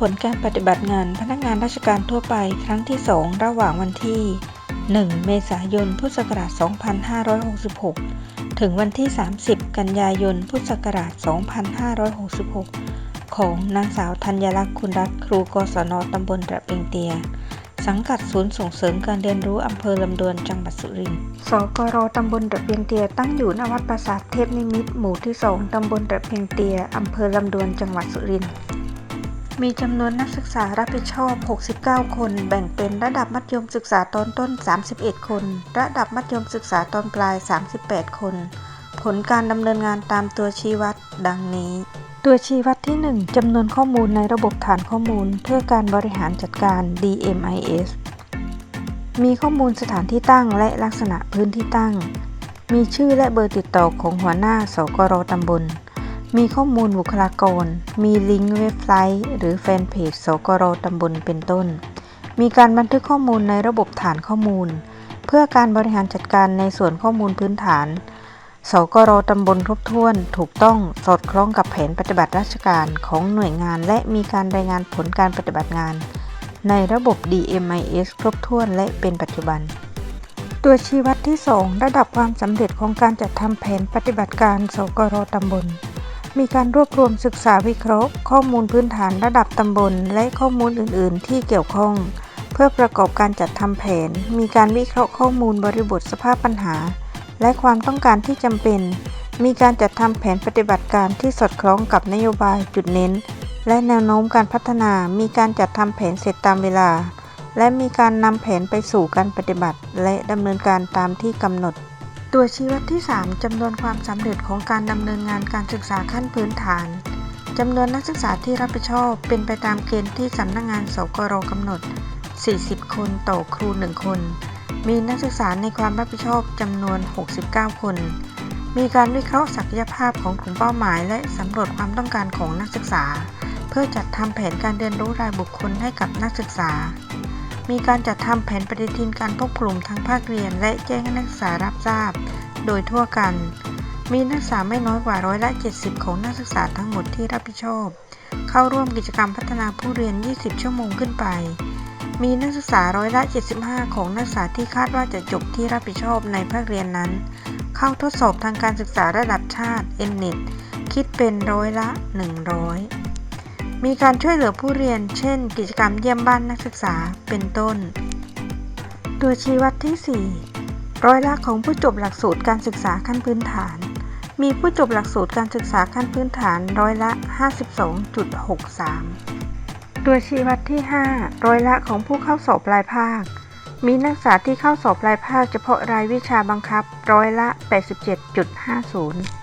ผลการปฏิบัติงานพนักงานราชการทั่วไปครั้งที่ 2 ระหว่างวันที่ 1 เมษายน พุทธศักราช 2566 ถึงวันที่ 30 กันยายน พุทธศักราช 2566 ของนางสาวธัญลักษณ์คุณรัตครูกศนตำบลระเบียงเตีย สังกัดศูนย์ส่งเสริมการเรียนรู้อำเภอลำดวนจังหวัดสุรินทร์สกรตำบลระเบียงเตียตั้งอยู่ณวัดปราสาทเทพนิมิตรหมู่ที่ 2 ตำบลระเบียงเตียอำเภอลำดวนจังหวัดสุรินทร์ มีจำนวนนักศึกษารับผิดชอบ 69 คน แบ่งเป็นระดับมัธยมศึกษาตอนต้น 31 คน ระดับมัธยมศึกษาตอนปลาย 38 คน ผลการดำเนินงานตามตัวชี้วัด ดังนี้ ตัวชี้วัดที่ 1จำนวนข้อมูลในระบบฐานข้อมูล เพื่อการบริหารจัดการ DMIS มีข้อมูลสถานที่ตั้งและลักษณะพื้นที่ตั้ง มีชื่อและเบอร์ติดต่อของหัวหน้าสกรตำบล มีข้อมูลบุคลากร มีลิงก์เว็บไซต์ หรือแฟนเพจสกรตำบลเป็นต้น มีการบันทึกข้อมูลในระบบฐานข้อมูล เพื่อการบริหารจัดการในส่วนข้อมูลพื้นฐาน สกรตำบลครบถ้วน ถูกต้องสอดคล้องกับแผนปฏิบัติราชการของหน่วยงาน และมีการรายงานผลการปฏิบัติงาน ในระบบ DMIS ครบถ้วนและเป็นปัจจุบันตัวชี้วัดที่ 2 ระดับความสำเร็จของการจัดทำแผนปฏิบัติการสกรตำบล มีการรวบรวมศึกษาวิเคราะห์ ข้อมูลพื้นฐานระดับตำบล และข้อมูลอื่น ๆ ที่เกี่ยวข้อง เพื่อประกอบการจัดทำแผน มีการวิเคราะห์ข้อมูลบริบทสภาพปัญหา และความต้องการที่จำเป็น มีการจัดทำแผนปฏิบัติการที่สอดคล้องกับนโยบายจุดเน้น และแนวโน้มการพัฒนา มีการจัดทำแผนเสร็จตามเวลา และมีการนำแผนไปสู่การปฏิบัติ และดำเนินการตามที่กำหนด ตัวชี้วัดที่ 3จำนวนความสำเร็จของการดำเนินงานการศึกษาขั้นพื้นฐานจำนวนนักศึกษาที่รับผิดชอบเป็นไปตามเกณฑ์ที่สำนักงงานสกรกำหนด 40 คนต่อครู 1 คน มีนักศึกษาในความรับผิดชอบจำนวน 69 คน มีการวิเคราะห์ศักยภาพของกลุ่มเป้าหมาย และสำรวจความต้องการของนักศึกษา เพื่อจัดทำแผนการเรียนรู้รายบุคคลให้กับนักศึกษา มีการจัดทำแผนปฏิทินการพบกลุ่มทั้งภาคเรียน และแจ้งนักศึกษารับทราบ โดยทั่วกัน มีนักศึกษาไม่น้อยกว่าร้อยละ70 ของนักศึกษาทั้งหมดที่รับผิดชอบ เข้าร่วมกิจกรรมพัฒนาผู้เรียน 20 ชั่วโมงขึ้นไป มีนักศึกษาร้อยละ 75 ของนักศึกษาที่คาดว่าจะจบที่รับผิดชอบในภาคเรียนนั้น เข้าทดสอบทางการศึกษาระดับชาติ NNET คิดเป็นร้อยละ 100 มีการช่วยเหลือผู้เรียน เช่น กิจกรรมเยี่ยมบ้านนักศึกษา เป็นต้น ตัวชี้วัดที่ 4 ร้อยละของผู้จบหลักสูตรการศึกษาขั้นพื้นฐาน มีผู้จบหลักสูตรการศึกษาขั้นพื้นฐานร้อยละ 52.63 ตัวชี้วัดที่ 5 ร้อยละของผู้เข้าสอบปลายภาค มีนักศึกษาที่เข้าสอบปลายภาคเฉพาะรายวิชาบังคับ ร้อยละ 87.50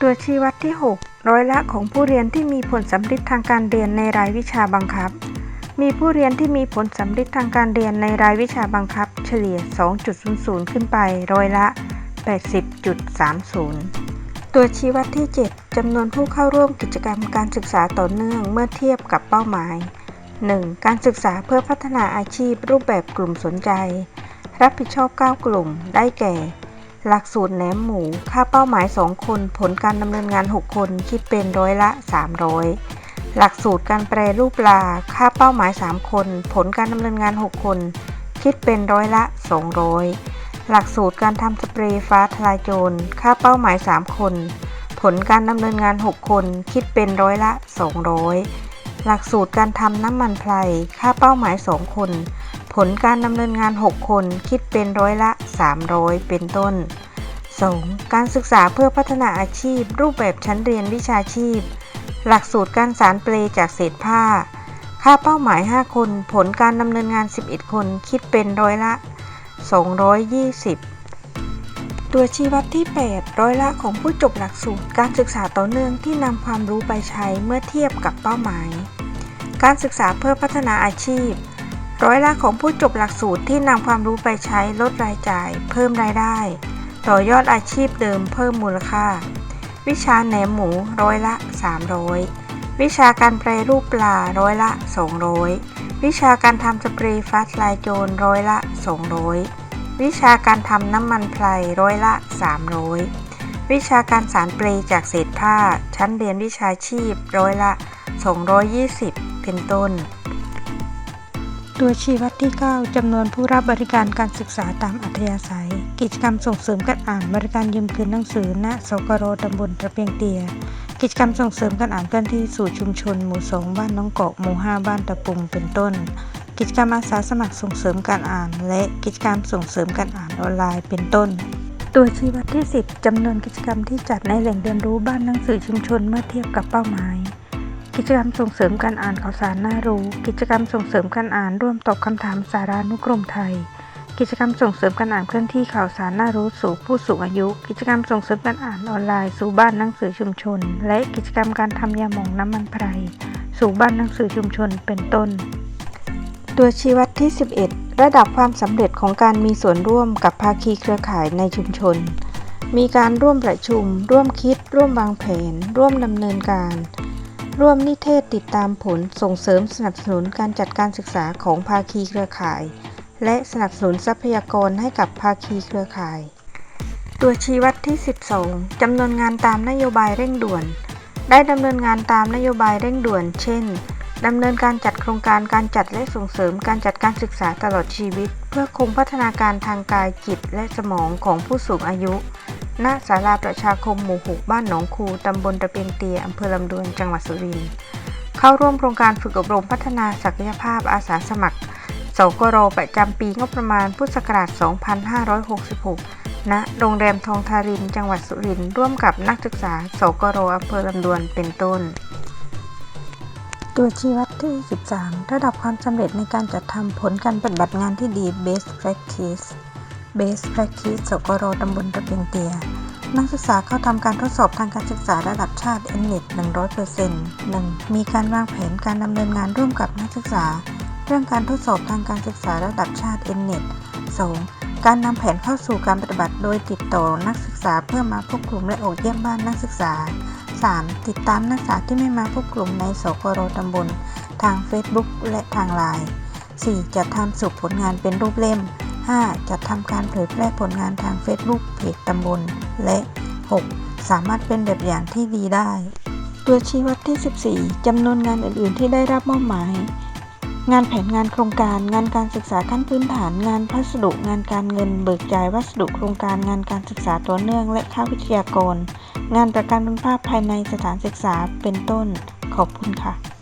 ตัวชี้วัดที่ 6 ร้อยละของผู้เรียนที่มีผลสำลิดทางการเรียนในรายวิชาบังคับ มีผู้เรียนที่มีผลสำลิดทางการเรียนในรายวิชาบังคับ เฉลี่ย 2.00 ขึ้นไป ร้อยละ 80.30 ตัวชี้วัดที่ 7 จำนวนผู้เข้าร่วมกิจกรรมการศึกษาต่อเนื่องเมื่อเทียบกับเป้าหมาย 1. การศึกษาเพื่อพัฒนาอาชีพรูปแบบกลุ่มสนใจ รับผิดชอบ 9 กลุ่ม ได้แก่ หลักสูตรแหนมหมู ค่าเป้าหมาย 2 คน ผลการดำเนินงาน 6 คน คิดเป็นร้อยละ 300 หลักสูตรการแปรรูปปลา ค่าเป้าหมาย 3 คน ผลการดำเนินงาน 6 คน คิดเป็นร้อยละ 200 หลักสูตรการทำสเปรย์ฟ้าทลายโจร ค่าเป้าหมาย 3 คน ผลการดำเนินงาน 6 คน คิดเป็นร้อยละ 200 หลักสูตรการทำน้ำมันไพร ค่าเป้าหมาย 2 คนผลการดำเนินงาน 6 คน คิดเป็นร้อยละ 300 เป็นต้น 2. การศึกษาเพื่อพัฒนาอาชีพ รูปแบบชั้นเรียนวิชาชีพ หลักสูตรการสารเปลจากเศษผ้า ค่าเป้าหมาย 5 คน ผลการดำเนินงาน 11 คน คิดเป็นร้อยละ 220 ตัวชี้วัดที่ 8 ร้อยละของผู้จบหลักสูตร การศึกษาต่อเนื่องที่นำความรู้ไปใช้เมื่อเทียบกับเป้าหมาย การศึกษาเพื่อพัฒนาอาชีพ ร้อยละของผู้จบหลักสูตรที่นำความรู้ไปใช้ลดรายจ่าย เพิ่มรายได้ ต่อยอดอาชีพเดิมเพิ่มมูลค่า วิชาแหนมหมูร้อยละ 300 วิชาการแปรรูปปลาร้อยละ 200 วิชาการทำสเปรย์ฟ้าทลายโจรร้อยละ 200 วิชาการทำน้ำมันไพรร้อยละ 300 วิชาการสารเปรย์จากเศษผ้า ชั้นเรียนวิชาชีพร้อยละ 220เเป็นต้น ตัวชี้วัดที่ 9 จำนวนผู้รับบริการการศึกษาตามอัธยาศัย กิจกรรมส่งเสริมการอ่านบริการยืมคืนหนังสือณสกรตำบลตะเปียงเตีย กิจกรรมส่งเสริมการอ่านเคลื่อนที่สู่ชุมชน หมู่2บ้านน้องเกาะหมู่5บ้านตะปุงเป็นต้น กิจกรรมอาสาสมัครส่งเสริมการอ่าน และกิจกรรมส่งเสริมการอ่านออนไลน์เป็นต้น ตัวชี้วัดที่ 10จำนวนกิจกรรมที่จัดในแหล่งเรียนรู้บ้านหนังสือชุมชนเมื่อเทียบกับเป้าหมาย กิจกรรมส่งเสริมการอ่านข่าวสารน่ารู้ กิจกรรมส่งเสริมการอ่านร่วมตอบคำถามสารานุกรมไทย กิจกรรมส่งเสริมการอ่านเคลื่อนที่ข่าวสารน่ารู้สู่ผู้สูงอายุ กิจกรรมส่งเสริมการอ่านออนไลน์สู่บ้านหนังสือชุมชน และกิจกรรมการทำยาหมองน้ำมันไพรสู่บ้านหนังสือชุมชนเป็นต้น ตัวชี้วัดที่ 11 ระดับความสำเร็จของการมีส่วนร่วมกับภาคีเครือข่ายในชุมชน มีการร่วมประชุม ร่วมคิด ร่วมวางแผน ร่วมดำเนินการ ร่วมนิเทศติดตามผลส่งเสริมสนับสนุนการจัดการศึกษาของภาคีเครือข่าย และสนับสนุนทรัพยากรให้กับภาคีเครือข่าย ตัวชี้วัดที่ 12 จำนวนงานตามนโยบายเร่งด่วน ได้ดำเนินงานตามนโยบายเร่งด่วน เช่นดำเนินการจัดโครงการการจัดและส่งเสริมการจัดการศึกษาตลอดชีวิต เพื่อคงพัฒนาการทางกายจิตและสมองของผู้สูงอายุ ณศาลาประชาคมหมู่หกบ้านหนองคู ตำบลตะเปียงเตีย อำเภอลำดวน จังหวัดสุรินทร์ เข้าร่วมโครงการฝึกอบรมพัฒนาศักยภาพอาสาสมัคร สกรประจำปีงบประมาณพุทธศักราช 2566 ณ โรงแรมทองทาริน จังหวัดสุรินทร์ ร่วมกับนักศึกษา สกรอำเภอลำดวน เป็นต้น ตัวชี้วัดที่ 13 ระดับความสำเร็จในการจัดทำผลการปฏิบัติงานที่ดี Best Practice Best Practice สกรตำบลตะเปียงเตีย นักศึกษาเข้าทำการทดสอบทางการศึกษาระดับชาติ NNET 100% 1. มีการวางแผนการดำเนินงานร่วมกับนักศึกษา เรื่องการทดสอบทางการศึกษาระดับชาติ NNET 2. การนำแผนเข้าสู่การปฏิบัติโดยติดต่อนักศึกษาเพื่อมาพบกลุ่มและออกเยี่ยมบ้านนักศึกษา 3. ติดตามนักศึกษาที่ไม่มาพบกลุ่มในสกรตำบล ทาง Facebook และทางไลน์ 4. จัดทำสรุปผลงานเป็นรูปเล่ม 5. จัดทำการเผยแพร่ผลงานทาง Facebook เพจตำบล และ 6. สามารถเป็นแบบอย่างที่ดีได้ ตัวชี้วัดที่ 14 จำนวนงานอื่น ๆ ที่ได้รับมอบหมาย งานแผนงานโครงการ งานการศึกษาขั้นพื้นฐาน งานพัสดุ งานการเงิน เบิกจ่ายวัสดุโครงการ งานการศึกษาต่อเนื่อง และค่าวิทยากร งานประกันคุณภาพภายในสถานศึกษา เป็นต้น ขอบคุณค่ะ